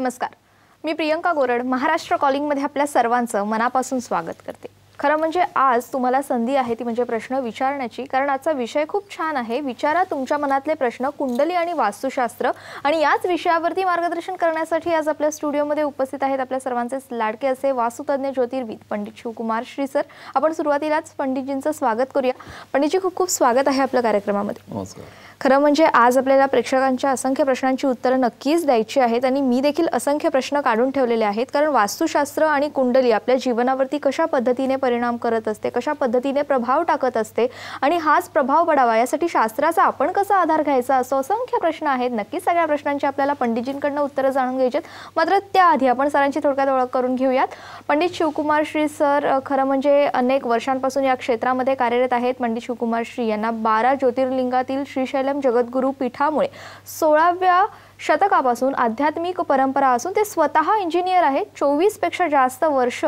नमस्कार. मी प्रियंका गोरड महाराष्ट्र कॉलिंगमध्ये आपल्या सर्वांचं मनापासून स्वागत करते. खरं म्हणजे आज तुम्हाला संधी आहे ती म्हणजे प्रश्न विचारण्याची. कारण आजचा विषय खूप छान आहे. विचारा तुमच्या मनातले प्रश्न कुंडली आणि वास्तुशास्त्र. आणि याच विषयावरती मार्गदर्शन करण्यासाठी आज आपल्या स्टुडिओमध्ये उपस्थित आहेत आपल्या सर्वांचे लाडके असे वास्तुतज्ञ ज्योतिर्विद पंडित शिवकुमार श्री सर. आपण सुरुवातीलाच पंडितजींचं स्वागत करूया. पंडितजी खूप खूप स्वागत आहे आपल्या कार्यक्रमामध्ये. खरं म्हणजे आज आपल्याला प्रेक्षकांच्या असंख्य प्रश्नांची उत्तरं नक्कीच द्यायची आहेत आणि मी देखील असंख्य प्रश्न काढून ठेवलेले आहेत. कारण वास्तुशास्त्र आणि कुंडली आपल्या जीवनावरती कशा पद्धतीने परिणाम करत असते कशा पद्धतीने प्रभाव टाकत असते आणि हाच प्रभाव पडावा यासाठी शास्त्राचा आपण कसा आधार घ्यायचा असो असंख्य प्रश्न आहेत. नक्कीच सगळ्या प्रश्नांची आपल्याला पंडितजींकडनं उत्तरं जाणून घ्यायची आहेत मात्र त्याआधी आपण सरांची थोडक्यात ओळख करून घेऊयात. पंडित शिवकुमार श्री सर खरं म्हणजे अनेक वर्षांपासून या क्षेत्रामध्ये कार्यरत आहेत. पंडित शिवकुमार श्री यांना बारा ज्योतिर्लिंगातील श्रीशैलम जगद्गुरू पीठामुळे सोळाव्या शतकापासून आध्यात्मिक परंपरा असून ते स्वतः इंजिनियर आहेत. चोवीसपेक्षा जास्त वर्ष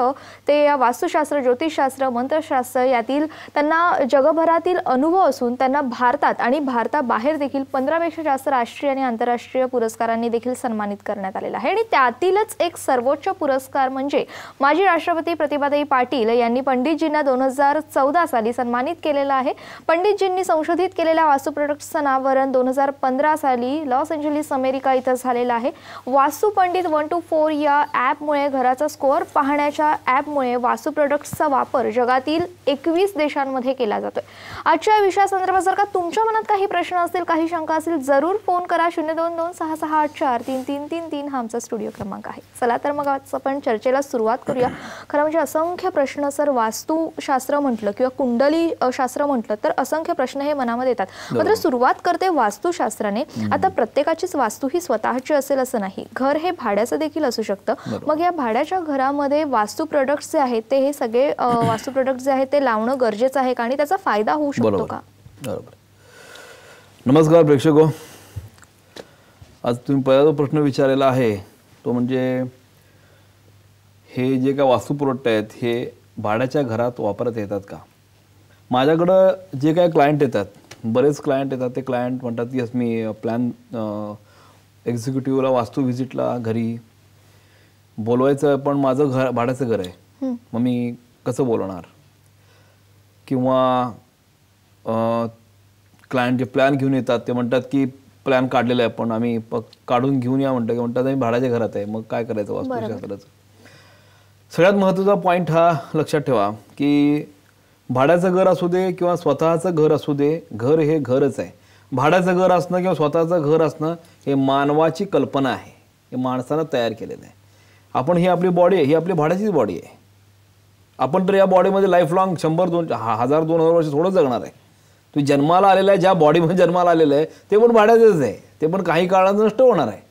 ते या वास्तुशास्त्र ज्योतिषशास्त्र मंत्रशास्त्र यातील त्यांना जगभरातील अनुभव असून त्यांना भारतात आणि भारताबाहेर देखील पंधरापेक्षा जास्त राष्ट्रीय आणि आंतरराष्ट्रीय पुरस्कारांनी देखील सन्मानित करण्यात आलेला आहे. आणि त्यातीलच एक सर्वोच्च पुरस्कार म्हणजे माजी राष्ट्रपती प्रतिभाताई पाटील यांनी पंडितजींना दोन हजार चौदा साली सन्मानित केलेला आहे. पंडितजींनी संशोधित केलेल्या वास्तू अनावरण दोन हजार पंधरा साली लॉस एंजलिस अमेरिका इथं झालेलं आहे. वास्तू पंडित वन टू फोर या ॲपमुळे घराचा स्कोअर पाहण्याच्या ॲपमुळे वास्तू प्रोडक्ट्सचा वापर जगातील एकवीस देशांमध्ये केला जातोय. आजच्या विषयासंदर्भात जर का तुमच्या मनात काही प्रश्न असतील काही शंका असतील जरूर फोन करा शून्य दोन दोन सहा सहा आठ चार तीन तीन तीन तीन हा आमचा स्टुडिओ क्रमांक आहे. चला तर मग आज आपण चर्चेला सुरुवात करूया. खरं म्हणजे असंख्य प्रश्न सर वास्तुशास्त्र म्हटलं किंवा कुंडली शास्त्र म्हटलं तर असंख्य प्रश्न हे मनामध्ये येतात. मात्र सुरुवात करते वास्तुशास्त्राने. आता प्रत्येकाचीच वास्तू ही स्वतःची असेल असं नाही. घर हे भाड्याचं देखील असू शकतं. मग या भाड्याच्या घरामध्ये वास्तू प्रोडक्ट्स जे आहेत ते हे सगळे वास्तू प्रोडक्ट्स जे आहेत ते लावणं गरजेचं आहे का? आणि त्याचा फायदा होऊ शकतो का? बरोबर. नमस्कार प्रेक्षको. आज तुम्ही पहिला जो प्रश्न विचारलेला आहे तो म्हणजे हे जे काय वास्तू प्रोडक्ट आहेत हे भाड्याच्या घरात वापरत येतात का? माझ्याकडं जे काय क्लायंट येतात बरेच क्लायंट येतात. ते क्लायंट म्हणतात की मी प्लॅन एक्झिक्युटिव्हला वास्तू व्हिजिटला घरी. बोलवायचं आहे, पण माझं घर भाड्याचं घर आहे. मग मी कसं बोलवणार किंवा क्लायंट जे प्लॅन घेऊन येतात ते म्हणतात की प्लॅन काढलेला आहे पण आम्ही प- काढून घेऊन या म्हणतात. की म्हणतात आम्ही भाड्याच्या घरात आहे. मग काय करायचं वास्तुशास्त्राचं सगळ्यात महत्त्वाचा पॉईंट हा लक्षात ठेवा की भाड्याचं घर असू दे किंवा स्वतःचं घर असू दे घर हे घरच आहे. भाड्याचं घर असणं किंवा स्वतःचं घर असणं हे मानवाची कल्पना आहे. हे माणसानं तयार केलेलं आहे. आपण ही आपली बॉडी आहे ही आपली भाड्याचीच बॉडी आहे. आपण तर या बॉडीमध्ये लाईफ लॉंग शंभर दोन हा- हजार दोन हजार वर्ष थोडं जगणार आहे. तुम्ही जन्माला आलेला आहे ज्या बॉडीमध्ये जन्माला आलेलं आहे ते पण भाड्याचंच आहे. ते पण काही काळात नष्ट होणार आहे.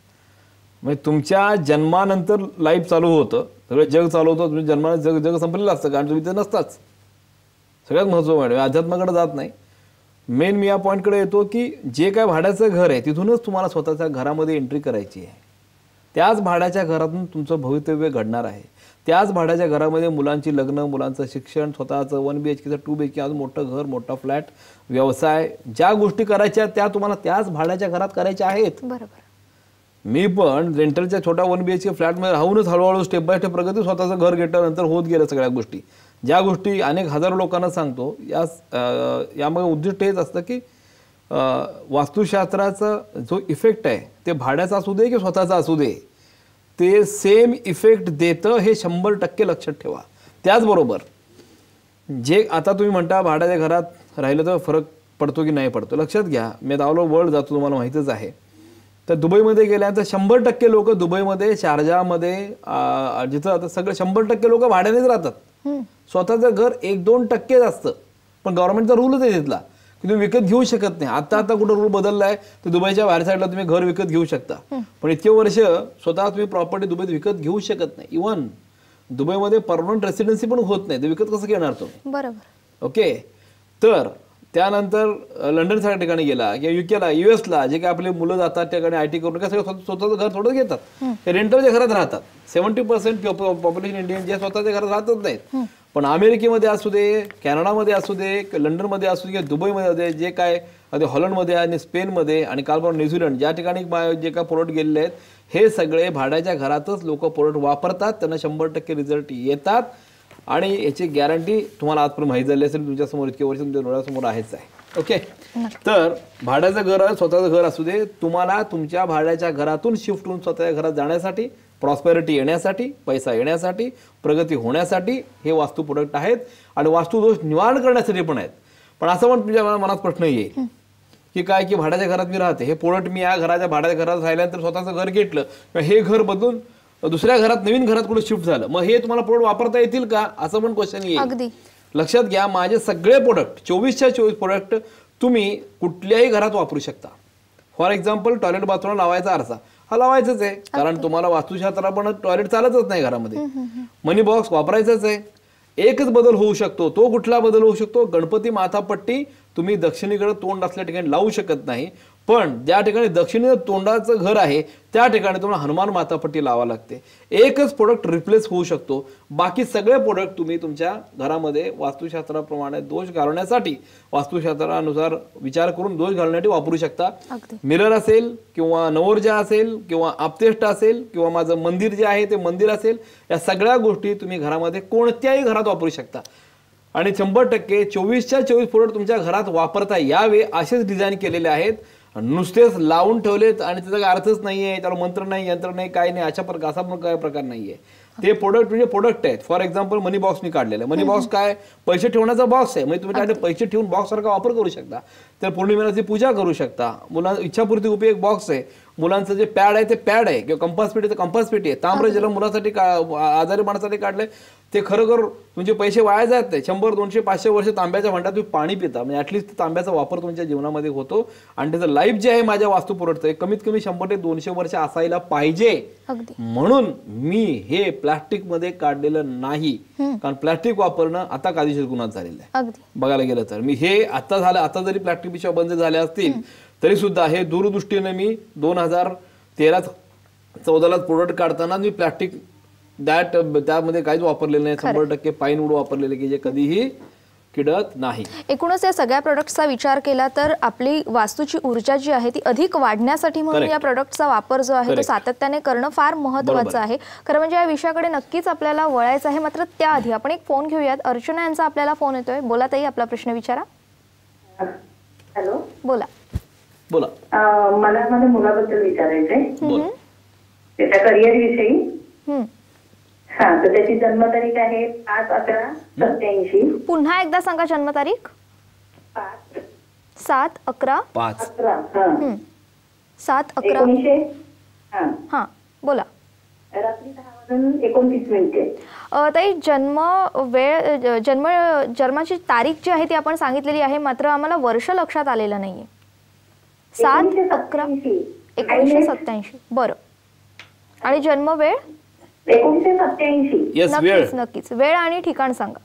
म्हणजे तुमच्या जन्मानंतर लाईफ चालू होतं सगळं जग चालू होतं तुम्ही जन्माला जग जग संपलेलं असतं कारण तुम्ही ते नसताच. सगळ्यात महत्त्व मॅडम म्हणजे अध्यात्माकडे जात नाही. मेन मी या पॉईंटकडे येतो की जे काय भाड्याचं घर आहे तिथूनच तुम्हाला स्वतःच्या घरामध्ये एंट्री करायची आहे. त्याच भाड्याच्या घरातून तुमचं भवितव्य घडणार आहे. त्याच भाड्याच्या घरामध्ये मुलांची लग्न मुलांचं शिक्षण स्वतःचं वन बी एच केचं टू बी एच के अजून मोठं घर मोठा फ्लॅट व्यवसाय ज्या गोष्टी करायच्या त्या तुम्हाला त्याच भाड्याच्या घरात करायच्या आहेत. बरोबर. मी पण रेंटलच्या छोट्या वन बी एच के फ्लॅटमध्ये राहूनच हळूहळू स्टेप बाय स्टेप प्रगती स्वतःचं घर घेतल्यानंतर होत गेलं सगळ्या गोष्टी. ज्या गोष्टी अनेक हजारो लोकांना सांगतो या यामध्ये उद्दिष्ट हेच असतं की वास्तुशास्त्राचं वास्तुशास्त्राचा जो इफेक्ट आहे ते भाड्याचा असू दे की स्वतःचा असू दे ते सेम इफेक्ट देतं हे शंभर टक्के लक्षात ठेवा. त्याचबरोबर जे आता तुम्ही म्हणता भाड्याच्या घरात राहिलं तर फरक पडतो की नाही पडतो लक्षात घ्या. मी दावलो वर्ल्ड जातो तुम्हाला माहितीच आहे. तर दुबईमध्ये गेल्यानंतर शंभर टक्के लोक दुबईमध्ये शारजामध्ये जिथं आता सगळे शंभर टक्के लोक भाड्यानेच राहतात. स्वतःचं घर एक दोन टक्केच असतं पण गव्हर्नमेंटचा रूलच आहे तिथला की तुम्ही विकत घेऊ शकत नाही. आता आता कुठं रूल बदलला आहे तर दुबईच्या बाहेर साईडला तुम्ही घर विकत घेऊ शकता. पण इतके वर्ष स्वतः तुम्ही प्रॉपर्टी दुबईत विकत घेऊ शकत नाही. इव्हन दुबईमध्ये परमनंट रेसिडेन्सी पण होत नाही. ते विकत कसं घेणार तुम्ही? बरोबर. ओके तर त्यानंतर लंडनसारख्या ठिकाणी गेला किंवा युकेला युएसला जे काही आपले मुलं जातात त्या ठिकाणी आय टी करून काय सगळं स्वतः- स्वतःचं घर थोडं घेतात. ते रेंटलच्या घरात राहतात. सेव्हन्टी पर्सेंट पॉप्युलेशन इंडियन जे स्वतःच्या घरात राहतच नाहीत. पण अमेरिकेमध्ये असू दे कॅनडामध्ये असू दे लंडनमध्ये असू दे किंवा दुबईमध्ये असू दे जे काय आता हॉलंडमध्ये आणि स्पेनमध्ये आणि कालपर्यंत न्यूझीलंड ज्या ठिकाणी जे काय प्रोडक्ट गेलेले आहेत हे सगळे भाड्याच्या घरातच लोक प्रोडक्ट वापरतात. त्यांना शंभर टक्के रिझल्ट येतात. आणि याची गॅरंटी तुम्हाला आजपर्यंत माहीत झाली असेल तुमच्यासमोर इतके वर्ष तुमच्या डोळ्यासमोर आहेच आहे. ओके तर भाड्याचं घर स्वतःचं घर असू दे तुम्हाला तुमच्या भाड्याच्या घरातून शिफ्ट होऊन स्वतःच्या घरात जाण्यासाठी प्रॉस्पेरिटी येण्यासाठी पैसा येण्यासाठी प्रगती होण्यासाठी हे वास्तू प्रोडक्ट आहेत आणि वास्तुदोष निवारण करण्यासाठी पण आहेत. पण असं पण तुमच्या मना- मनात प्रश्न येईल की काय की भाड्याच्या घरात मी राहते हे प्रोडक्ट मी या घराच्या भाड्याच्या घरात राहिल्यानंतर स्वतःचं घर घेतलं हे घर बदलून दुसऱ्या घरात नवीन घरात कुठे शिफ्ट झालं? मग हे तुम्हाला प्रोडक्ट वापरता येतील का? असं पण क्वेश्चन येईल. अगदी. लक्षात घ्या माझे सगळे प्रोडक्ट चोवीसच्या चोवीस प्रोडक्ट तुम्ही कुठल्याही घरात वापरू शकता. फॉर एक्झाम्पल टॉयलेट बाथरूम लावायचा आरसा. हा लावायचाच आहे. कारण तुम्हाला वास्तुशास्त्र पण टॉयलेट चालतच नाही घरामध्ये. मनी बॉक्स वापरायचाच आहे. एकच बदल होऊ शकतो. तो कुठला बदल होऊ शकतो? गणपती माथापट्टी तुम्ही दक्षिणेकडे तोंड असल्या ठिकाणी लावू शकत नाही. पण ज्या ठिकाणी दक्षिणेचं तोंडाचं घर आहे त्या ठिकाणी तुम्हाला हनुमान मातापट्टी लावा लागते. एकच प्रोडक्ट रिप्लेस होऊ शकतो. बाकी सगळे प्रोडक्ट तुम्ही तुमच्या घरामध्ये वास्तुशास्त्राप्रमाणे दोष घालवण्यासाठी वास्तुशास्त्रानुसार विचार करून दोष घालण्यासाठी वापरू शकता. मिरर असेल किंवा नवरजा असेल किंवा आपतेष्ट असेल किंवा माझं मंदिर जे आहे ते मंदिर असेल या सगळ्या गोष्टी तुम्ही घरामध्ये कोणत्याही घरात वापरू शकता. आणि शंभर टक्के चोवीसच्या चोवीस प्रोडक्ट तुमच्या घरात वापरता यावे असेच डिझाईन केलेले आहेत. नुसतेच लावून ठेवलेत आणि त्याचा काही अर्थच नाहीये त्याला मंत्र नाही यंत्र नाही काही नाही अशा प्रकार असा पण काय प्रकार नाहीये. ते प्रोडक्ट म्हणजे प्रोडक्ट आहेत. फॉर एक्झाम्पल मनी बॉक्स मी काढलेलं. मनी बॉक्स काय? पैसे ठेवण्याचा बॉक्स आहे. म्हणजे तुम्ही त्याकडे पैसे ठेवून बॉक्स सारखा वापर करू शकता. तर पौर्णिमेला पूजा करू शकता. मुलां इच्छापूर्ती उपयोग एक बॉक्स आहे. मुलांचं जे पॅड आहे ते पॅड आहे. किंवा कंपास पेटी तर कंपास पेटी आहे. ताम्र ज्याला मुलासाठी का- आजारी माणसासाठी काढलंय. ते खरोखर तुमचे पैसे वाया जात नाही. शंभर दोनशे पाचशे वर्ष तांब्याच्या भांड्यात तुम्ही पाणी पिता. म्हणजे ऍटलिस्ट तांब्याचा वापर तुमच्या जीवनामध्ये होतो. आणि त्याचं लाईफ जे आहे माझ्या वास्तू पुरवठतं कमीत कमी शंभर ते दोनशे वर्ष असायला पाहिजे. म्हणून मी हे प्लास्टिकमध्ये काढलेलं नाही. कारण प्लास्टिक वापरणं आता कायदेशीर गुन्हा झालेला आहे. बघायला गेलं तर. मी हे आता झालं आता जरी प्लास्टिक पिशव्या बंद झाल्या असतील तरी सुद्धा हे दूरदृष्टीने मी दोन हजार तेरा चौदाला प्रोडक्ट काढताना मी प्लास्टिक दॅट त्यामध्ये काहीच वापरलेलं नाही. शंभर टक्के पाईन वूड वापरलेले की जे कधीही किडत नाही. एकूणच या सगळ्या प्रोडक्ट्सचा विचार केला तर आपली वास्तूची ऊर्जा जी आहे ती अधिक वाढण्यासाठी म्हणून. या प्रोडक्टचा वापर जो आहे तो. सातत्याने करणं फार महत्वाचं आहे. खरं म्हणजे या विषयाकडे नक्कीच आपल्याला वळायचं आहे. मात्र त्याआधी आपण एक फोन घेऊयात. अर्चना यांचा आपल्याला फोन येतोय. बोला ताई आपला प्रश्न विचारा. हॅलो. बोला. बोला. मला माझ्या मुलाबद्दल विचारायचंय. त्याच्या करिअर विषयी. हम्म. हा तर त्याची जन्मतारीख आहे पाच अकरा सत्याऐंशी पुन्हा एकदा सांगा जन्मतारीख. पाच. सात अकरा. पाच. अकरा हा. हम्म. सात अकरा. एकोणीसशे हा. हा बोला. रात्री दहा वाजून एकोणतीस मिनिटे. अ, ताई जन्म वेळ ज- जन्म जन्माची तारीख जी आहे ती आपण सांगितलेली आहे मात्र आम्हाला वर्ष लक्षात आलेलं नाहीये. सात एकोणीसशे अकरा. सत्याऐंशी. एकोणीसशे सत्याऐंशी बरं. आणि जन्म वेळ? एकोणीसशे सत्याऐंशी येस वेळ. नक्कीच. नक्कीच वेळ आणि ठिकाण सांगा.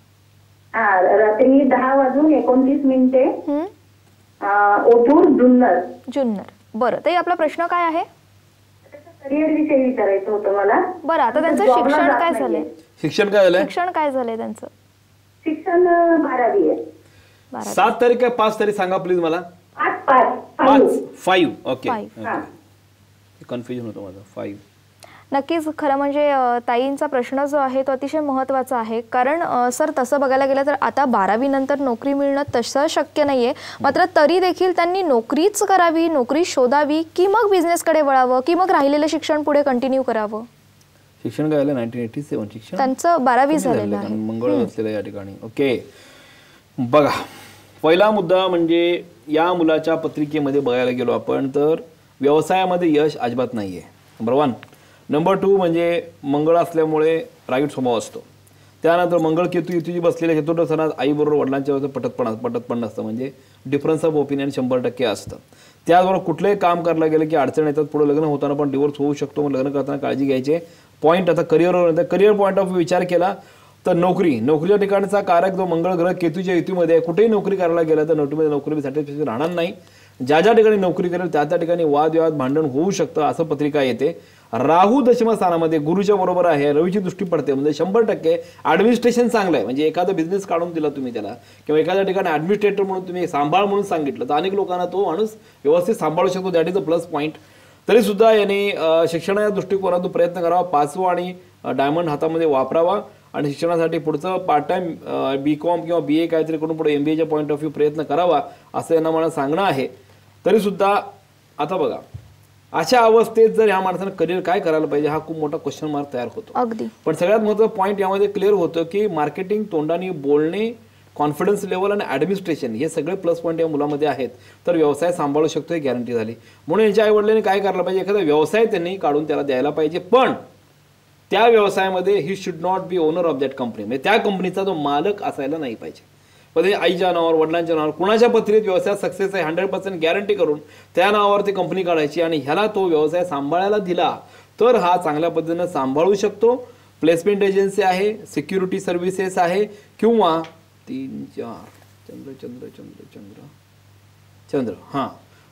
हा रात्री दहा वाजून एकोणतीस मिनिटे. हं? अं, ओतूर जुन्नर. जुन्नर. बरं ताई आपला प्रश्न काय आहे? करिअर विषयी विचारायचं होतं मला. बरं आता त्यांचं शिक्षण जात काय नाहीये. झालंय? शिक्षण काय झालंय? शिक्षण काय झालंय त्यांचं? शिक्षण अं, बारावी आहे. बारा सात तारीख काय पाच तारीख सांगा प्लीज मला? पाच पाच पाच. फाईव्ह. Okay Five. हा. कन्फ्युजन होतं माझं. फाईव्ह नक्कीच खरं म्हणजे ताईंचा प्रश्न जो आहे तो अतिशय महत्त्वाचा आहे. कारण सर तसं बघायला गेलं तर आता बारावी नंतर नोकरी मिळणं तसं शक्य नाहीये. मात्र तरी देखील त्यांनी नोकरीच करावी नोकरी शोधावी की मग बिझनेसकडे वळावं की मग राहिलेलं शिक्षण पुढे कंटिन्यू करावं? शिक्षण काय नाईन्टीन एटी सेवन शिक्षण? त्यांचं बारावी झालेलं आहे आहे. मंगळ असलेलं या ठिकाणी. ओके. बघा. पहिला मुद्दा म्हणजे या मुलाच्या पत्रिकेमध्ये बघायला गेलो आपण तर व्यवसायामध्ये यश अजिबात नाहीये. नंबर वन नंबर टू म्हणजे मंगळ असल्यामुळे राईट स्वभाव असतो. त्यानंतर मंगळ केतू युती बसलेल्या चतुर्थ आईबरोबर वडिलांच्या वेळेस पटत पटतपण नसतं. म्हणजे डिफरन्स ऑफ ओपिनियन शंभर टक्के असतं. त्याचबरोबर कुठलंही काम करायला गेलं की अडचण येतात पुढे लग्न होताना पण डिवोर्स होऊ शकतो. मग लग्न करताना काळजी घ्यायचे. पॉईंट आता करिअरवर करिअर पॉईंट ऑफ विचार केला तर नोकरी. नोकरीच्या ठिकाणचा कारक जो मंगळ ग्रह केतूच्या युतीमध्ये आहे कुठेही नोकरी करायला गेला तर नोकरीमध्ये नोकरी सॅटिस्फॅक्शन राहणार नाही. ज्या ज्या ठिकाणी नोकरी करेल त्या त्या ठिकाणी वादविवाद भांडण होऊ शकतं असं पत्रिका येते. राहू दशम स्थानामध्ये गुरुच्या बरोबर आहे रवीची दृष्टी पडते म्हणजे शंभर टक्के ॲडमिनिस्ट्रेशन चांगलं आहे. म्हणजे एखादा बिझनेस काढून दिला तुम्ही त्याला किंवा एखाद्या ठिकाणी ॲडमिनिस्ट्रेटर म्हणून तुम्ही सांभाळ म्हणून सांगितलं तर अनेक लोकांना तो माणूस व्यवस्थित सांभाळू शकतो that is a plus point तरीसुद्धा यांनी शिक्षणाच्या दृष्टिकोनातून प्रयत्न करावा पाचवा आणि डायमंड हातामध्ये वापरावा आणि शिक्षणासाठी पुढचं पार्ट टाइम बी कॉम किंवा बी ए काहीतरी करून पुढे एम बी एच्या पॉईंट ऑफ व्ह्यू प्रयत्न करावा असं यांना मला सांगणं आहे. तरी सुद्धा आता बघा अशा अवस्थेत जर ह्या माणसानं करिअर काय करायला पाहिजे हा खूप मोठा क्वेश्चन मार्क तयार होतो. अगदी. पण सगळ्यात महत्त्वाचा पॉईंट यामध्ये क्लिअर होतं की मार्केटिंग तोंडाने बोलणे कॉन्फिडन्स लेवल आणि ऍडमिनिस्ट्रेशन हे सगळे प्लस पॉईंट या मुलामध्ये आहेत. तर व्यवसाय सांभाळू शकतो हे गॅरंटी झाली. म्हणून यांच्या आई वडिलांनी काय करायला पाहिजे? एखादा व्यवसाय त्यांनी काढून त्याला द्यायला पाहिजे. पण त्या व्यवसायामध्ये he should not be owner of that company म्हणजे त्या कंपनीचा जो मालक असायला नाही पाहिजे. कधी आईच्या नावावर वडिलांच्या नावावर कुणाच्या पत्रिकेत व्यवसाय सक्सेस आहे हंड्रेड पर्सेंट गॅरंटी करून त्या नावावर ती कंपनी काढायची आणि ह्याला तो व्यवसाय सांभाळायला दिला तर हा चांगल्या पद्धतीनं सांभाळू शकतो. प्लेसमेंट एजन्सी आहे सिक्युरिटी सर्व्हिसेस आहे किंवा तीन चार चंद्र चंद्र चंद्र चंद्र चंद्र हां.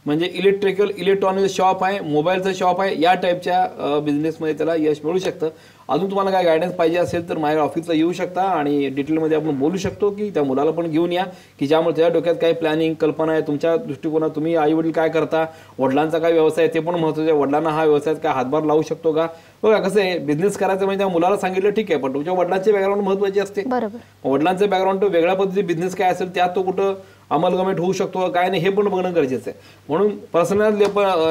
म्हणजे इलेक्ट्रिकल इलेक्ट्रॉनिक शॉप आहे मोबाईलचं शॉप आहे या टाईपच्या बिझनेसमध्ये त्याला यश मिळू शकतं. अजून तुम्हाला काय गायडन्स पाहिजे असेल तर माझ्या ऑफिसला येऊ शकता आणि डिटेलमध्ये आपण बोलू शकतो की त्या मुलाला पण घेऊन या की ज्यामुळे त्याच्या डोक्यात काही प्लॅनिंग कल्पना आहे तुमच्या दृष्टिकोनात तुम्ही आई वडील काय करता वडिलांचा काय व्यवसाय आहे ते पण महत्त्वाचं आहे. वडिलांना हा व्यवसायात काय हातभार लावू शकतो का? बघा कसं आहे बिझनेस करायचं म्हणजे त्या मुलाला सांगितलं ठीक आहे पण तुमच्या वडिलांचे बॅकग्राऊंड महत्त्वाचे असते. वडिलांचं बॅकग्राऊंड वेगळ्या पद्धतीचे बिझनेस काय असेल त्यात तो कुठं अमलगमेंट होऊ शकतो का काय नाही हे पण बघणं गरजेचं आहे. म्हणून पर्सनल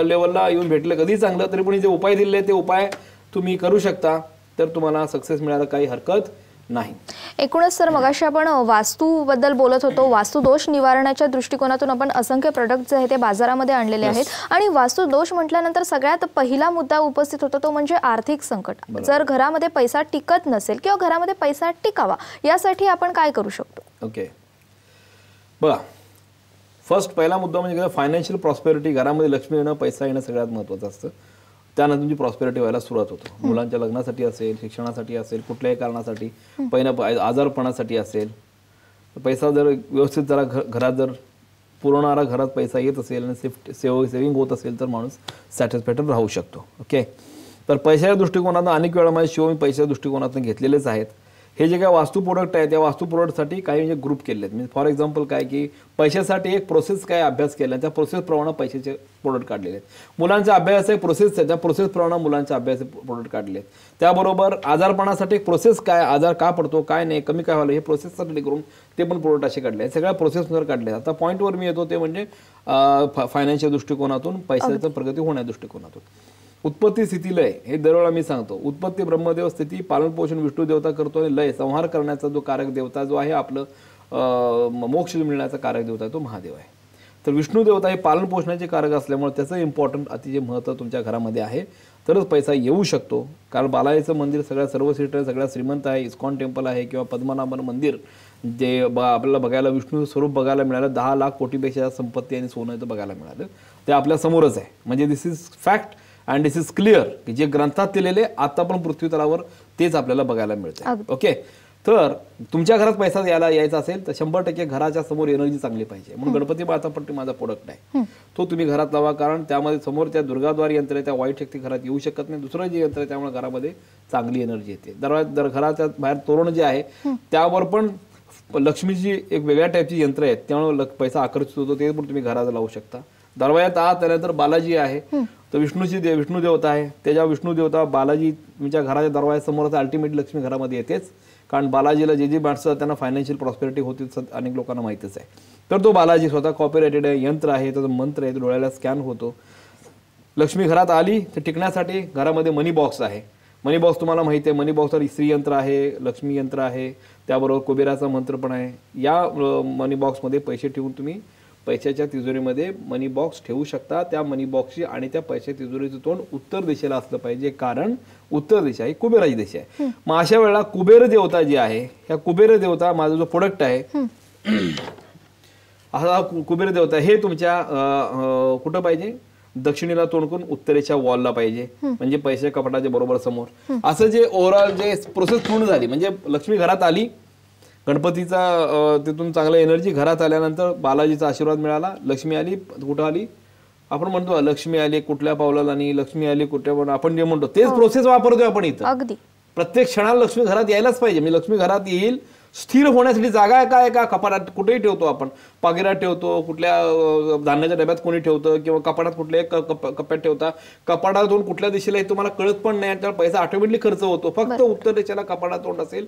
लेवलला येऊन भेटलं कधी चांगलं तरी पण जे उपाय दिले ते उपाय तुम्ही करू शकता. तर तुम्हाला सक्सेस मिळायला काही हरकत नाही. एकूणच सर मगाशी आपण वास्तूबद्दल बोलत होतो. वास्तू दोष निवारणाच्या दृष्टिकोनातून आपण असंख्य प्रोडक्ट जे आहे ते बाजारामध्ये आणलेले आहेत. आणि वास्तू दोष म्हटल्यानंतर सगळ्यात पहिला मुद्दा उपस्थित होतो तो म्हणजे आर्थिक संकट. जर घरामध्ये पैसा टिकत नसेल किंवा घरामध्ये पैसा टिकावा यासाठी आपण काय करू शकतो? ओके बघा फर्स्ट पहिला मुद्दा म्हणजे फायनान्शियल प्रॉस्पेरिटी घरामध्ये लक्ष्मी येणं पैसा येणं सगळ्यात महत्त्वाचं असतं. त्यानंतर तुमची प्रॉस्पेरिटी व्हायला सुरुवात होतो. मुलांच्या लग्नासाठी असेल शिक्षणासाठी असेल कुठल्याही कारणासाठी पहिल्या आजारपणासाठी असेल. पैसा जर व्यवस्थित जरा घ घरात जर पुरवणारा घरात पैसा येत असेल आणि सेफ सेव सेविंग होत असेल तर माणूस सॅटिस्फॅक्टेड राहू शकतो. ओके तर पैशाच्या दृष्टिकोनातून अनेक वेळा माझे शो मी पैशाच्या दृष्टिकोनातून घेतलेलेच आहेत. हे जे काय वास्तू प्रोडक्ट आहे त्या वास्तू प्रोडक्टसाठी काही म्हणजे ग्रुप केले आहेत. म्हणजे फॉर एक्झाम्पल काय की पैशासाठी एक प्रोसेस काय अभ्यास केला त्या प्रोसेसप्रमाणे पैशाचे प्रोडक्ट काढलेले आहेत. मुलांचा अभ्यास आहे प्रोसेस आहे त्या प्रोसेसप्रमाणे मुलांचा अभ्यास प्रोडक्ट काढले आहेत. त्याबरोबर आजारपणासाठी एक प्रोसेस काय आजार का पडतो काय नाही कमी काय व्हायला हे प्रोसेससाठी करून ते पण प्रोडक्ट असे काढले आहेत. सगळ्या प्रोसेसनुसार काढले आहेत. आता पॉईंटवर मी येतो ते म्हणजे फायनान्शियल दृष्टिकोनातून पैशाचं प्रगती होण्या दृष्टिकोनातून. उत्पत्ती स्थिती लय हे दरवेळा मी सांगतो. उत्पत्ती ब्रह्मदेव स्थिती पालन पोषण विष्णू देवता करतो आणि लय संहार करण्याचा जो कारक देवता जो आहे आपलं मोक्ष मिळण्याचा कारक देवता आहे तो महादेव आहे. तर विष्णू देवता हे पालन पोषणाचे कारक असल्यामुळे त्याचं इम्पॉर्टंट अतिशय महत्त्व तुमच्या घरामध्ये आहे. तरच पैसा येऊ शकतो. कारण बालाजीचं मंदिर सगळ्या सर्व आहे सगळ्या श्रीमंत आहे इस्कॉन टेम्पल आहे किंवा पद्मनाभन मंदिर जे ब आपल्याला बघायला विष्णू स्वरूप बघायला मिळालं दहा लाख कोटीपेक्षा संपत्ती आणि सोनं इथं बघायला मिळालं. ते आपल्या समोरच आहे. म्हणजे this is fact and this is clear की जे ग्रंथात दिलेले आता पण पृथ्वी तलावर तेच आपल्याला बघायला मिळतं. ओके तर तुमच्या घरात पैसा यायला यायचा असेल तर शंभर टक्के घराच्या समोर एनर्जी चांगली पाहिजे. म्हणून गणपती पट्टी माझा प्रोडक्ट आहे तो तुम्ही घरात लावा कारण त्यामध्ये समोर त्या दुर्गाद्वार यंत्र आहे त्या वाईट शक्ती घरात येऊ शकत नाही. दुसरं जे यंत्र आहे त्यामुळे घरामध्ये चांगली एनर्जी येते. दरवाज दर घराच्या बाहेर तोरण जे आहे त्यावर पण लक्ष्मीची एक वेगळ्या टाईपची यंत्र आहेत. त्यामुळे लक- पैसा आकर्षित होतो ते पण तुम्ही घरात लावू शकता. दरवाजात आत त्यानंतर बालाजी आहे. तर विष्णूची देव विष्णू देवता आहे. त्याच्या विष्णू देवता बालाजी तुमच्या घराच्या दरवाजासमोर अल्टिमेट लक्ष्मी घरामध्ये येतेच. कारण बालाजीला जे जे माणसं त्यांना फायनान्शियल प्रॉस्पेरिटी होती अनेक लोकांना माहितीच आहे. तर तो बालाजी स्वतः कॉपीरायटेड आहे यंत्र आहे त्याचं मंत्र आहे तो डोळ्याला स्कॅन होतो. लक्ष्मी घरात आली तर टिकण्यासाठी घरामध्ये मनी बॉक्स आहे. मनी बॉक्स तुम्हाला माहिती आहे मनी बॉक्सवर स्त्री यंत्र आहे लक्ष्मी यंत्र आहे त्याबरोबर कुबेराचा मंत्र पण आहे. या मनी बॉक्समध्ये पैसे ठेवून तुम्ही पैशाच्या तिजोरीमध्ये मनी बॉक्स ठेवू शकता. त्या मनी बॉक्सची आणि त्या पैशाच्या तिजोरीचं तोंड उत्तर दिशेला असलं पाहिजे. कारण उत्तर दिशा ही कुबेराची दिशा आहे. मग अशा वेळेला कुबेर देवता जी आहे ह्या कुबेर देवता माझा जो प्रोडक्ट आहे असा कु- कुबेर देवता हे तुमच्या कुठं पाहिजे? दक्षिणेला तोंड करून उत्तरेच्या वॉलला पाहिजे. म्हणजे पैसे कपाटाच्या बरोबर समोर. असं जे ओव्हरऑल जे प्रोसेस पूर्ण झाली म्हणजे लक्ष्मी घरात आली गणपतीचा तिथून चांगला एनर्जी घरात आल्यानंतर बालाजीचा आशीर्वाद मिळाला लक्ष्मी आली कुठं आली? आपण म्हणतो लक्ष्मी आली कुठल्या पावलाला आणि लक्ष्मी आली कुठल्या पण आपण जे म्हणतो तेच प्रोसेस वापरतोय आपण इथं. अगदी. प्रत्येक क्षणाला लक्ष्मी घरात यायलाच पाहिजे. म्हणजे लक्ष्मी घरात येईल स्थिर होण्यासाठी जागा आहे काय का? कपाटात कुठेही ठेवतो आपण. पागिरात ठेवतो कुठल्या धान्याच्या डब्यात कोणी ठेवतं किंवा कपाटात कुठल्या क- कप- कप्प्यात ठेवता. कपाटातून कुठल्या दिशेला हे तुम्हाला कळत पण नाही त्याला पैसा ऑटोमॅटिकली खर्च होतो. फक्त उत्तर दिशेला कपाटात तोंड असेल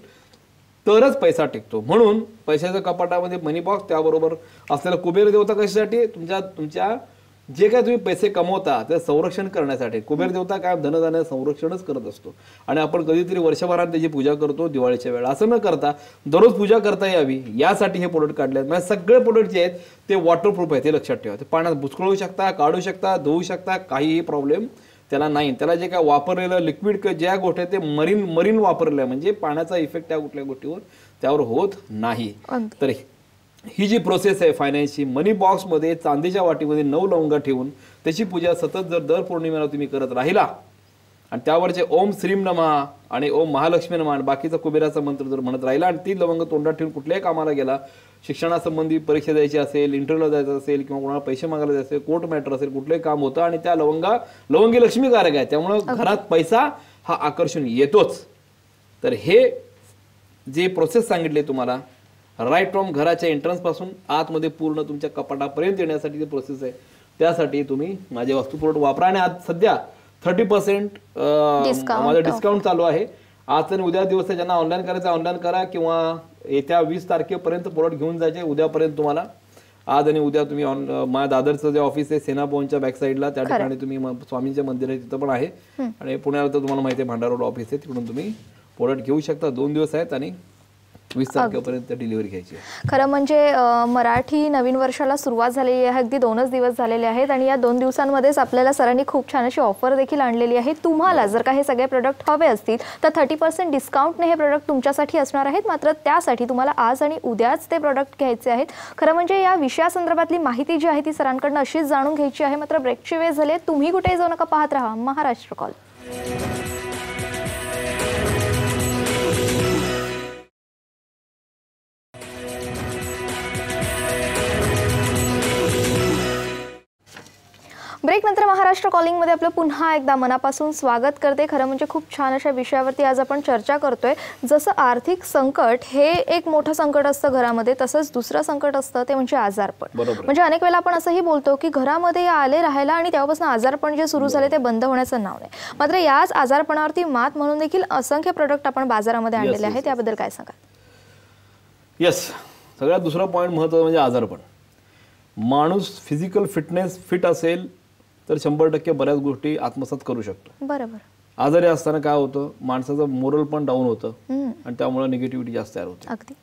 तरच पैसा टिकतो. म्हणून पैशाच्या कपाटामध्ये मनी बॉक्स त्याबरोबर असलेला कुबेर देवता कशासाठी? तुमच्या तुमच्या जे काय तुम्ही पैसे कमवता ते संरक्षण करण्यासाठी. कुबेर देवता काय? धनधान्य संरक्षणच करत असतो. आणि आपण कधीतरी वर्षभरात त्याची पूजा करतो दिवाळीच्या वेळा असं न करता दररोज पूजा करता यावी. यासाठी हे प्रोडक्ट काढले आहेत. म्हणजे सगळे प्रोडक्ट जे आहेत ते वॉटरप्रूफ आहेत. हे लक्षात ठेवा. ते पाण्यात बुचकळू शकता काढू शकता धुवू शकता काहीही प्रॉब्लेम त्याला नाही. त्याला जे काय वापरलेलं लिक्विड ज्या गोष्टी ते मरीन मरीन वापरलेलं आहे म्हणजे पाण्याचा इफेक्ट त्या कुठल्या गोष्टीवर? त्यावर होत नाही. तर ही जी प्रोसेस आहे फायनान्सची मनी बॉक्समध्ये चांदीच्या वाटीमध्ये नऊ लवंगा ठेवून त्याची पूजा सतत जर दर पौर्णिमेला तुम्ही करत राहिला आणि त्यावरचे ओम श्रीम नमा आणि ओम महालक्ष्मी नमा आणि बाकीचा कुबेराचा मंत्र जर म्हणत राहिला आणि ती लवंग तोंडात ठेवून कुठल्याही कामाला गेला शिक्षणासंबंधी परीक्षा द्यायची असेल इंटरव्ह्यूला जायचं असेल किंवा कोणाला पैसे मागायला जायचं असेल कोर्ट मॅटर असेल कुठलंही काम होतं आणि त्या लवंगा लवंगी लक्ष्मीकारक आहे. त्यामुळं घरात पैसा हा आकर्षण येतोच. तर हे जे प्रोसेस सांगितले तुम्हाला राईट फ्रॉम घराच्या एंट्रन्सपासून आतमध्ये पूर्ण तुमच्या कपाटापर्यंत येण्यासाठी जे प्रोसेस आहे त्यासाठी तुम्ही माझे वास्तू प्रोडक्ट वापरा. आणि आज सध्या थर्टी पर्सेंट. माझं डिस्काउंट चालू आहे. आज आणि उद्या दिवस ज्यांना ऑनलाईन करायचं ऑनलाईन करा किंवा येत्या वीस तारखेपर्यंत प्रोडक्ट घेऊन जायचे उद्यापर्यंत तुम्हाला. आज आणि उद्या तुम्ही ऑन माझ्या दादरचं जे ऑफिस आहे सेना भवनच्या बॅक साईडला त्या ठिकाणी तुम्ही स्वामींचे मंदिर आहे तिथं पण आहे. आणि पुण्याला तर तुम्हाला माहिती आहे भांडार रोड ऑफिस आहे तिकडून तुम्ही प्रोडक्ट घेऊ शकता. दोन दिवस आहेत आणि वीस तारखेपर्यंत डिलिव्हरी घ्यायची खरं म्हणजे मराठी नवीन वर्षाला सुरुवात झालेली आहे. अगदी दोनच दिवस झालेले आहेत आणि या दोन दिवसांमध्येच आपल्याला सरांनी खूप छान अशी ऑफर देखील आणलेली आहे. तुम्हाला जर का हे सगळे प्रोडक्ट हवे असतील तर थर्टी पर्सेंट डिस्काउंटने हे प्रोडक्ट तुमच्यासाठी असणार आहेत. मात्र त्यासाठी तुम्हाला आज आणि उद्याच ते प्रोडक्ट घ्यायचे आहेत. खरं म्हणजे या विषयासंदर्भातली माहिती जी आहे ती सरांकडनं अशीच जाणून घ्यायची आहे. मात्र ब्रेकची वेळ झाले तुम्ही कुठेही जाऊ नका पाहत राहा. महाराष्ट्र कॉल ब्रेक नंतर महाराष्ट्र कॉलिंगमध्ये आपलं पुन्हा एकदा मनापासून स्वागत करते. खरं म्हणजे खूप छान अशा विषयावरती आज आपण चर्चा करतोय. जसं आर्थिक संकट हे एक मोठं संकट असतं घरामध्ये तसंच दुसरं संकट असतं ते म्हणजे आजारपण बरोबर. म्हणजे अनेक वेळेला आपण असंही बोलतो की घरामध्ये आले राहायला आणि तेव्हापासून आजारपण जे सुरू झाले ते बंद होण्याचं नाव नाही. मात्र याच आजारपणावरती मात म्हणून देखील असंख्य प्रोडक्ट आपण बाजारामध्ये आणलेले आहेत. त्याबद्दल काय सांगाल? येस सगळ्यात दुसरा पॉईंट महत्त्वाचा म्हणजे आजारपण. माणूस फिजिकल फिटनेस फिट असेल तर शंभर टक्के बऱ्याच गोष्टी आत्मसात करू शकतो. बरोबर. आजारी असताना काय होतं माणसाचं मोरल पण डाऊन होतं आणि त्यामुळे निगेटिव्हिटी जास्त तयार होते.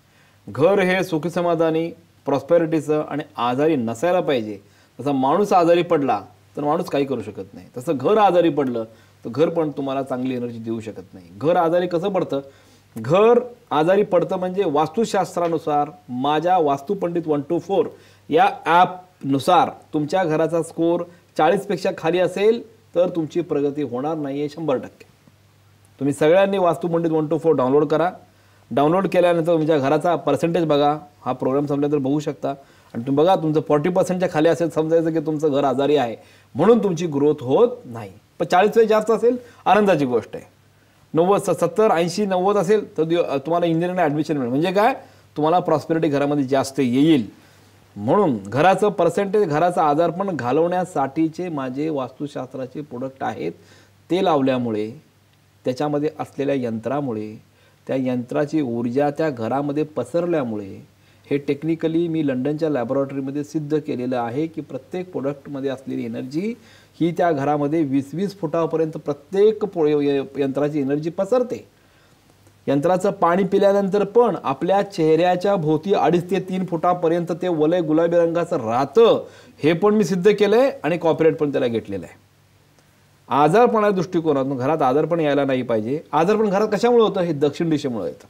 घर हे सुखी समाधानी प्रॉस्पेरिटीचं आणि आजारी नसायला पाहिजे. तसा माणूस आजारी पडला तर माणूस काही करू शकत नाही. तसं घर आजारी पडलं तर घर पण तुम्हाला चांगली एनर्जी देऊ शकत नाही. घर आजारी कसं पडतं? घर आजारी पडतं म्हणजे वास्तुशास्त्रानुसार माझ्या वास्तुपंडित वन टू फोर या ॲपनुसार तुमच्या घराचा स्कोर चाळीसपेक्षा खाली असेल तर तुमची प्रगती होणार नाही आहे शंभर टक्के. तुम्ही सगळ्यांनी वास्तुपंडित वन टू फोर डाउनलोड करा. डाउनलोड केल्यानंतर तुमच्या घराचा पर्सेंटेज बघा. हा प्रोग्राम संपल्यानंतर बघू शकता. आणि तुम्ही बघा तुमचं फॉर्टी पर्सेंटच्या खाली असेल समजायचं की तुमचं घर आजारी आहे. म्हणून तुमची ग्रोथ होत नाही. पण चाळीस वेळ जास्त असेल आनंदाची गोष्ट आहे. नव्वद सत्तर ऐंशी नव्वद असेल तर तुम्हाला इंजिनिअरिंगला ॲडमिशन मिळेल. म्हणजे काय? तुम्हाला प्रॉस्पेरिटी घरामध्ये जास्त येईल. म्हणून घराचं पर्सेंटेज घराचं आजारपण घालवण्यासाठीचे माझे वास्तुशास्त्राचे प्रोडक्ट आहेत ते लावल्यामुळे त्याच्यामध्ये असलेल्या यंत्रामुळे त्या यंत्राची ऊर्जा त्या घरामध्ये पसरल्यामुळे हे टेक्निकली मी लंडनच्या लॅबोरेटरीमध्ये सिद्ध केलेलं आहे की प्रत्येक प्रोडक्टमध्ये असलेली एनर्जी ही त्या घरामध्ये वीस वीस फुटापर्यंत प्रत्येक पो- य- यंत्राची एनर्जी पसरते. यंत्राचं पाणी पिल्यानंतर पण आपल्या चेहऱ्याच्या भोवती अडीच ते तीन फुटापर्यंत ते वलय गुलाबी रंगाचं राहतं हे पण मी सिद्ध केलं आहे आणि कॉपरेट पण त्याला घेतलेलं आहे. आजारपणा दृष्टिकोनातून घरात आजारपण यायला नाही पाहिजे. आजारपण घरात कशामुळे होतं? हे दक्षिण दिशेमुळे येतं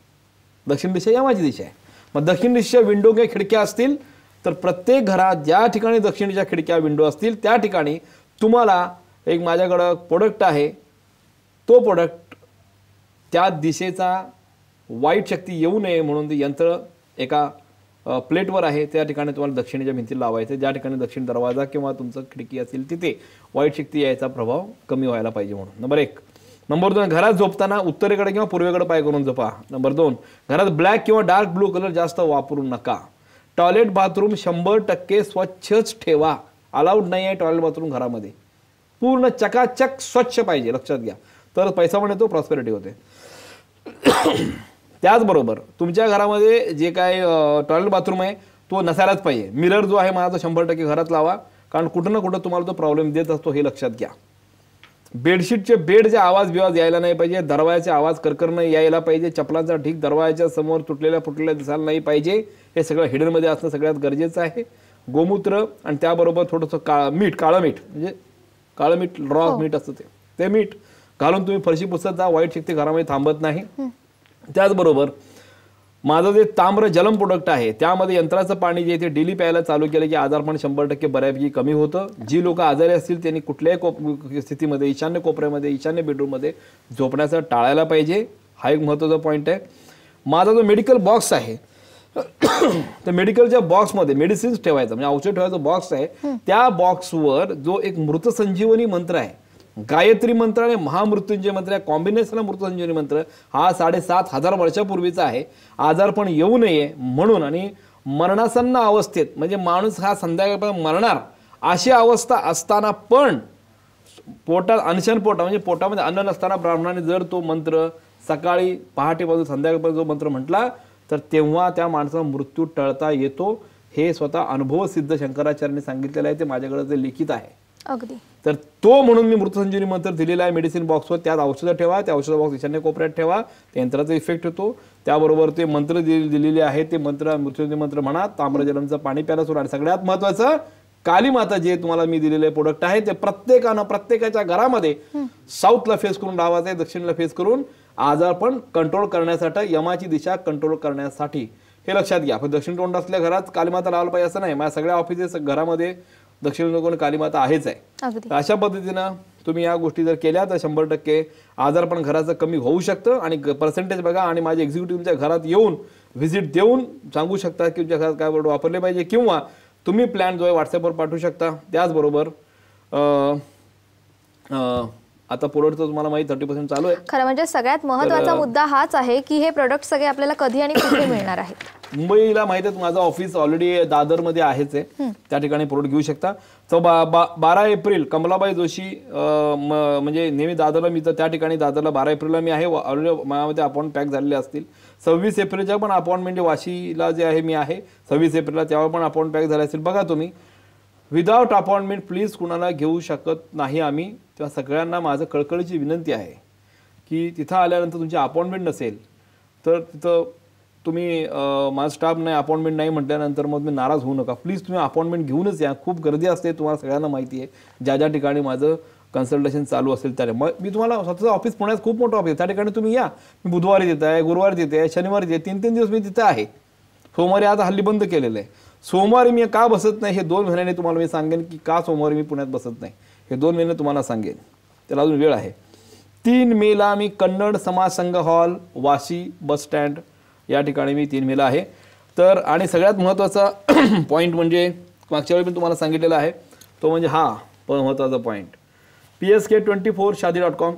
दक्षिण दिशा या माझी दिशा आहे. मग दक्षिण दिशेच्या विंडो किंवा खिडक्या असतील तर प्रत्येक घरात ज्या ठिकाणी दक्षिणेच्या खिडक्या विंडो असतील त्या ठिकाणी तुम्हाला एक माझ्याकडं प्रोडक्ट आहे. तो प्रोडक्ट त्या दिशेचा वाईट शक्ती येऊ नये म्हणून ते यंत्र एका प्लेटवर आहे. त्या ठिकाणी तुम्हाला दक्षिणेच्या भिंतीला लावायचं ज्या ठिकाणी दक्षिण दरवाजा किंवा तुमचं खिडकी असेल तिथे वाईट शक्ती यायचा प्रभाव कमी व्हायला पाहिजे म्हणून. नंबर एक. नंबर दोन घरात झोपताना उत्तरेकडे किंवा पूर्वेकडे पाय करून झोपा. नंबर दोन घरात ब्लॅक किंवा डार्क ब्लू कलर जास्त वापरू नका. टॉयलेट बाथरूम शंभर टक्के स्वच्छच ठेवा. अलाउड नाही आहे टॉयलेट बाथरूम घरामध्ये. पूर्ण चकाचक स्वच्छ पाहिजे लक्षात घ्या. तर पैसा पण येतो प्रॉस्पेरिटी होते. त्याचबरोबर तुमच्या घरामध्ये जे काय टॉयलेट बाथरूम आहे तो नसायलाच पाहिजे. मिरर जो आहे मला तो शंभर टक्के घरात लावा. कारण कुठं ना कुठं तुम्हाला तो प्रॉब्लेम देत असतो हे लक्षात घ्या. बेडशीटचे बेडचे आवाज बिवाज यायला नाही पाहिजे. दरवाजाचे आवाज करकरणं यायला पाहिजे. चपलांचा ढीक दरवाजाच्या समोर तुटलेल्या फुटलेल्या दिसायला नाही पाहिजे. हे सगळं हिडनमध्ये असणं सगळ्यात गरजेचं आहे. गोमूत्र आणि त्याबरोबर थोडंसं काळं मीठ काळं मीठ. म्हणजे काळं मीठ रॉ मीठ असतं ते. ते मीठ. घालून तुम्ही फरशी पुसत जा वाईट शक्ती घरामध्ये थांबत नाही. त्याचबरोबर माझं जे ताम्र जलम प्रोडक्ट आहे त्यामध्ये यंत्राचं पाणी जे ते डेली प्यायला चालू केलं की आजारपण शंभर टक्के बऱ्यापैकी कमी होतं. जी लोक आजारी असतील त्यांनी कुठल्याही कोप स्थितीमध्ये ईशान्य कोपऱ्यामध्ये ईशान्य बेडरूममध्ये झोपण्याचं टाळायला पाहिजे. हा एक महत्त्वाचा पॉईंट आहे. माझा जो मेडिकल बॉक्स आहे त्या मेडिकलच्या बॉक्समध्ये मेडिसिन्स ठेवायचा म्हणजे औषध ठेवायचा बॉक्स आहे. त्या बॉक्सवर जो एक मृत संजीवनी मंत्र आहे गायत्री मंत्र आणि महामृत्युंजय मंत्र या कॉम्बिनेशन मृत्युंजयनी मंत्र हा साडेसात हजार वर्षापूर्वीचा आहे. आजारपण येऊ नये म्हणून आणि मरणासन्न अवस्थेत म्हणजे माणूस हा संध्याकाळपर्यंत मरणार अशी अवस्था असताना पण पोटात अनशन पोटा म्हणजे पोटामध्ये अन्न नसताना ब्राह्मणाने जर तो मंत्र सकाळी पहाटेपासून संध्याकाळपर्यंत जो मंत्र म्हटला तर तेव्हा त्या माणसाचा मृत्यू टळता येतो. हे स्वतः अनुभव सिद्ध शंकराचार्यांनी सांगितलेलं आहे ते माझ्याकडे जे लिखित आहे. अगदी. तर तो म्हणून मी मृतसंजीवनी मंत्र दिलेला आहे मेडिसिन बॉक्सवर त्यात औषधं ठेवा त्या औषध बॉक्स ईशान्य कोपऱ्यात ठेवा. त्या यंत्राचा इफेक्ट होतो. त्याबरोबर ते मंत्र दिले- दिलेले आहे ते मंत्र मृत्यूंजय मंत्र म्हणा ताम्रजलमचं पाणी प्यायला सुरू आणि सगळ्यात महत्वाचं काली माता जे तुम्हाला मी दिलेले प्रोडक्ट आहे ते प्रत्येकानं प्रत्येकाच्या घरामध्ये साऊथला फेस करून लावायचं आहे दक्षिणला फेस करून आजारपण कंट्रोल करण्यासाठी यमाची दिशा कंट्रोल करण्यासाठी. हे लक्षात घ्या. पण दक्षिण तोंड असल्या घरात कालीमाता लावायला पाहिजे असं नाही. माझ्या सगळ्या ऑफिसेस घरामध्ये दक्षिण कोण कालीमाता आहेच आहे. अशा पद्धतीनं तुम्ही या गोष्टी जर केल्या तर शंभर टक्के आजारपण घराचं कमी होऊ शकतं आणि पर्सेंटेज बघा आणि माझे एक्झिक्युटिव्ह तुमच्या घरात येऊन व्हिजिट देऊन सांगू शकता की तुमच्या घरात काय प्रोडक्ट वापरले पाहिजे किंवा तुम्ही प्लॅन जो आहे व्हॉट्सअपवर पाठवू शकता. त्याचबरोबर आता प्रोडक्टचं तुम्हाला माहिती थर्टी पर्सेंट चालू आहे. खरं म्हणजे सगळ्यात महत्त्वाचा मुद्दा हाच आहे की हे प्रोडक्ट सगळे आपल्याला कधी आणि कुठे मिळणार आहेत. मुंबईला माहिती आहे माझं ऑफिस ऑलरेडी दादरमध्ये आहेच आहे. त्या ठिकाणी प्रोडक्ट घेऊ शकता. तर बा- बा- बारा एप्रिल कमलाबाई जोशी म्हणजे नेहमी दादरला मी तर त्या ठिकाणी दादरला बारा एप्रिलला मी आहे. ऑलरेडी माझ्यामध्ये अपॉइंट पॅक झालेले असतील. सव्वीस एप्रिलच्या पण अपॉइंटमेंट वाशीला जे आहे मी आहे. सव्वीस एप्रिलला तेव्हा पण अपॉइंट पॅक झाले असतील. बघा तुम्ही विदाउट अपॉइंटमेंट प्लीज कुणाला घेऊ शकत नाही आम्ही. तेव्हा सगळ्यांना माझं कळकळीची विनंती आहे की तिथं आल्यानंतर तुमची अपॉइंटमेंट नसेल तर तिथं तुम्ही माझा स्टाफ नाही अपॉइंटमेंट नाही म्हटल्यानंतर मग मी नाराज होऊ नका. प्लीज तुम्ही अपॉइंटमेंट घेऊनच या. खूप गर्दी असते तुम्हाला सगळ्यांना माहिती आहे. ज्या ज्या ठिकाणी माझं कन्सल्टेशन चालू असेल त्या मग मी तुम्हाला स्वतःचं ऑफिस पुण्यात खूप मोठं ऑफिस त्या ठिकाणी तुम्ही या. मी बुधवारी देत आहे गुरुवारी देत आहे शनिवारी देते तीन तीन दिवस मी तिथे आहे. सोमवारी आता हल्ली बंद केलेलं आहे. सोमवारी मी का बसत नाही हे दोन महिन्याने तुम्हाला मी सांगेन की का सोमवारी मी पुण्यात बसत नाही. हे दोन महिने तुम्हाला सांगेन. त्याला अजून वेळ आहे. तीन मेला मी कन्नड समाज संघ हॉल वाशी बस स्टँड या ठिकाणी मी तीन मेला आहे. तर आणि सगळ्यात महत्त्वाचा पॉईंट म्हणजे मागच्या वेळी पण तुम्हाला सांगितलेला आहे तो म्हणजे हा प महत्त्वाचा point P S K twenty four Shaadi dot com.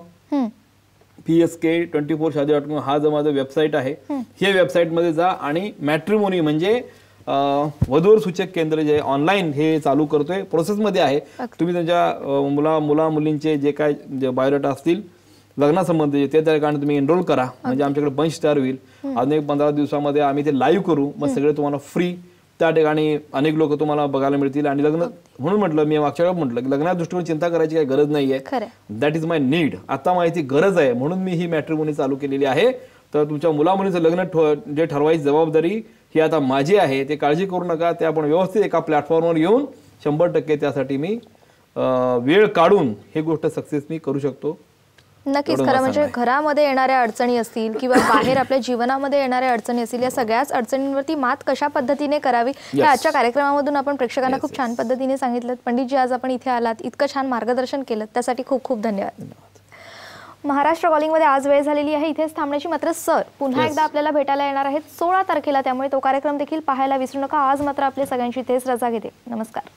P S K twenty four Shaadi dot com हा जो माझं वेबसाईट आहे हे वेबसाईटमध्ये जा आणि मॅट्रिमोनी म्हणजे अं, वधूवर सूचक केंद्र जे ऑनलाईन हे चालू करतोय. प्रोसेसमध्ये आहे. तुम्ही त्यांच्या मुला मुला मुलींचे जे काय बायोडाटा असतील लग्नासंबंधी ते त्या ठिकाणी तुम्ही एनरोल करा. म्हणजे आमच्याकडे बंच तयार होईल. अनेक पंधरा दिवसामध्ये आम्ही ते लाईव्ह करू. मग सगळे तुम्हाला फ्री त्या ठिकाणी अनेक लोक तुम्हाला बघायला मिळतील. आणि लग्न म्हणून म्हटलं मी मागच्या वेळेला म्हटलं की लग्नाच्या दृष्टीने चिंता करायची काही गरज नाही आहे खरं दॅट इज माय नीड आता माहिती गरज आहे. म्हणून मी ही मॅट्रिमोनी चालू केलेली आहे. तर तुमच्या मुलामुलीचं लग्न जे ठरवायची जबाबदारी ही आता माझी आहे. ते काळजी करू नका. ते आपण व्यवस्थित एका प्लॅटफॉर्मवर येऊन शंभर टक्के त्यासाठी मी वेळ काढून ही गोष्ट सक्सेस मी करू शकतो. नक्कीच खरं म्हणजे. घरामध्ये येणाऱ्या अडचणी असतील किंवा बाहेर आपल्या जीवनामध्ये येणाऱ्या अडचणी असतील या सगळ्याच अडचणींवरती मात कशा पद्धतीने करावी हे Yes. आजच्या कार्यक्रमामधून आपण प्रेक्षकांना Yes, खूप yes. छान पद्धतीने सांगितलं पंडितजी आज आपण इथे आलात इतकं छान मार्गदर्शन केलं त्यासाठी खूप खूप धन्यवाद महाराष्ट्र कॉलिंगमध्ये आज वेळ झालेली आहे इथेच थांबण्याची मात्र सर पुन्हा. एकदा आपल्याला भेटायला येणार आहेत सोळा तारखेला त्यामुळे तो कार्यक्रम देखील पाहायला विसरू नका आज मात्र आपले सगळ्यांची तेच रजा घेते नमस्कार